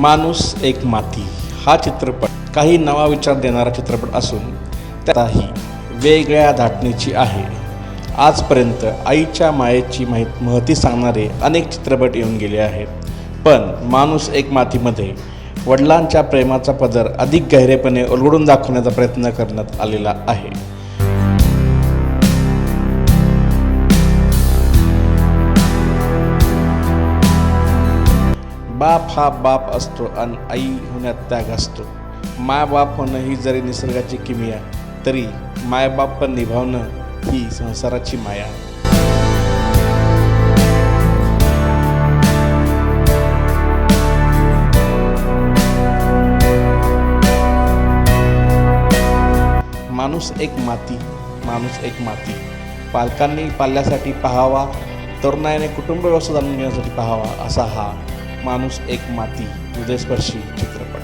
माणूस एक माती. हा चित्रपट काही नवा विचार देणारा चित्रपट असून त्याही वेगळ्या धाटणीची आहे. आजपर्यंत आईच्या मायेची माहीत महती सांगणारे अनेक चित्रपट येऊन गेले आहेत. पण माणूस एक मातीमध्ये वडिलांच्या प्रेमाचा पदर अधिक गहिरेपणे उलगडून दाखवण्याचा प्रयत्न करण्यात आलेला आहे. बाप हा बाप असतो आणि आई होण्यात त्याग असतो. मायबाप होणं ही जरी निसर्गाची किमिया तरी मायबाप पण निभावणं ही संसाराची माया. माणूस एक माती माणूस एक माती. पालकांनी पाल्यासाठी पाहावा तरुणाईने कुटुंब व्यवस्था जाणून घेण्यासाठी पाहावा असा हा माणूस एक माती हृदयस्पर्शी चित्रपट.